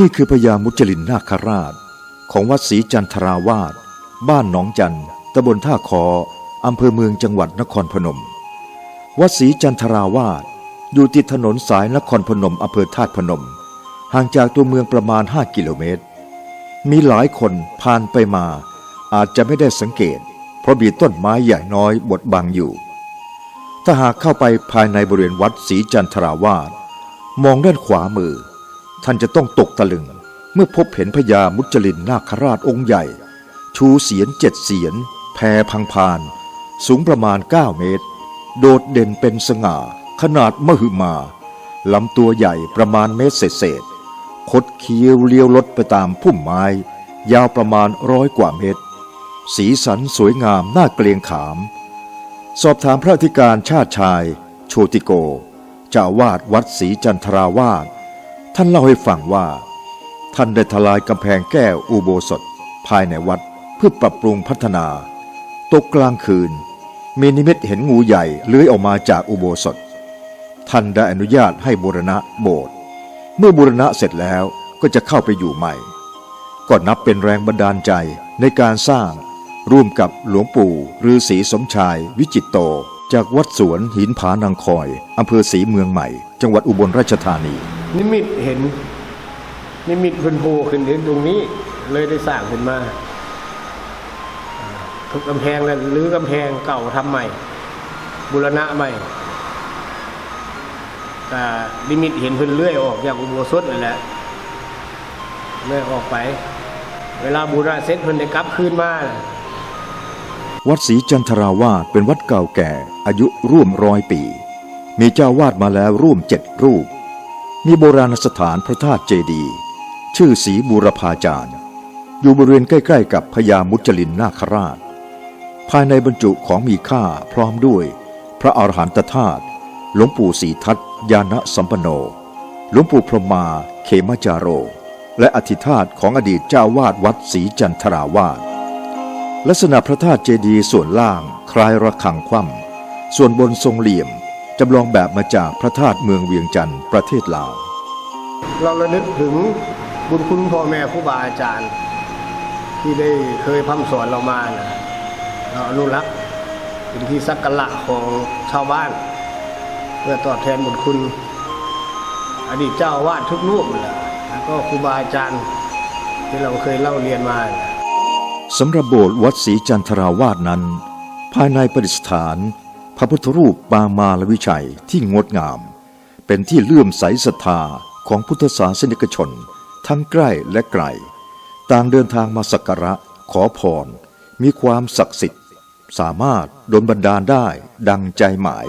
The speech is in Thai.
นี่คือพญามุจลินนาคราช ของวัดศรีจันทราวาสบ้านหนองจันตำบลท่าคออำเภอเมืองจังหวัดนครพนม วัดศรีจันทราวาสอยู่ติดถนนสายนครพนมอำเภอธาตุพนม ห่างจากตัวเมืองประมาณ 5 กิโลเมตร มีหลายคนผ่านไปมา อาจจะไม่ได้สังเกต เพราะมีต้นไม้ใหญ่น้อยบดบังอยู่ ถ้าหากเข้าไปภายในบริเวณวัดศรีจันทราวาสมองด้านขวามือ ท่านจะต้องตกตะลึง เมื่อพบเห็นพญามุจลินนาคราชองค์ใหญ่ ชูเสียนเจ็ดเสียนแพรพังพาน สูงประมาณ 9 เมตร โดดเด่นเป็นสง่า ขนาดมหึมาลำตัวใหญ่ประมาณเมตรเศษคดเคี้ยวเลี้ยวลดไปตามพุ่มไม้ ยาวประมาณร้อยกว่าเมตร สีสันสวยงามน่าเกรียงขาม สอบถามพระธิการชาติชาย โชติโกจ้าอาวาดวัดศรีจันทราวาส ท่านเล่าให้ฟังว่า ท่านได้ทลายกำแพงแก้วอุโบสถภายในวัดเพื่อปรับปรุงพัฒนา ตกกลางคืน มีนิมิตเห็นงูใหญ่เลื้อยออกมาจากอุโบสถ ท่านได้อนุญาตให้บูรณะโบสถ์เมื่อบูรณะเสร็จแล้วก็จะเข้าไปอยู่ใหม่ ก็นับเป็นแรงบันดาลใจในการสร้างร่วมกับหลวงปู่ฤาษีสมชายวิจิตโต จากวัดสวนหินผานางคอยอำเภอศรีเมืองใหม่ จังหวัดอุบลราชธานี นิมิตเห็น นิมิตเพิ่นโผล่ขึ้นเห็นตรงนี้ เลยได้สร้างขึ้นมาทุกกำแพงนั้นหรือกำแพงเก่าทำใหม่ บุรณะใหม่แต่นิมิตเห็นเพิ่นเลื่อยออกจากอุโบสถนั่นแหละเลื่อยออกไป เวลาบูรณะเสร็จเพิ่นได้กลับคืนมาวัดศรีจันทราวาสเป็นวัดเก่าแก่ อายุร่วมร้อยปี มีเจ้าวาดมาแล้วร่วมเจ็ดรูป มีโบราณสถานพระธาตุเจดีย์ชื่อศรีบูรพาจารย์ อยู่บริเวณใกล้ ๆ กับพญามุจลินนาคราช ภายในบรรจุของมีค่าพร้อมด้วยพระอรหันตธาตุหลวงปู่ศรีทัตยานะสัมปโนหลวงปู่พรหมาเขมจาโร และอธิธาตุของอดีตเจ้าวาดวัดศรีจันทราวาสลักษณะพระธาตุเจดีย์ส่วนล่างคล้ายระฆังคว่ำส่วนบนทรงเหลี่ยม จำลองแบบมาจากพระธาตุเมืองเวียงจันทร์ประเทศลาว เราระลึกถึงบุญคุณพ่อแม่ครูบาอาจารย์ ที่ได้เคยพร่ำสอนเรามานะเราอนุรักษ์เป็นที่สักการะของชาวบ้าน เพื่อตอบแทนบุญคุณ อดีตเจ้าอาวาดทุกรูปนั่นแหละแล้วก็ครูบาอาจารย์ที่เราเคยเล่าเรียนมานะสำหรับโบสถ์วัดศรีจันทราวาสนั้น ภายในประดิษฐาน พระพุทธรูปปางมาลวิชัยที่งดงาม เป็นที่เลื่อมใสศรัทธาของพุทธศาสนิกชน ทั้งใกล้และไกล ต่างเดินทางมาสักการะขอพร มีความศักดิ์สิทธิ์ สามารถดลบันดาลได้ดังใจหมาย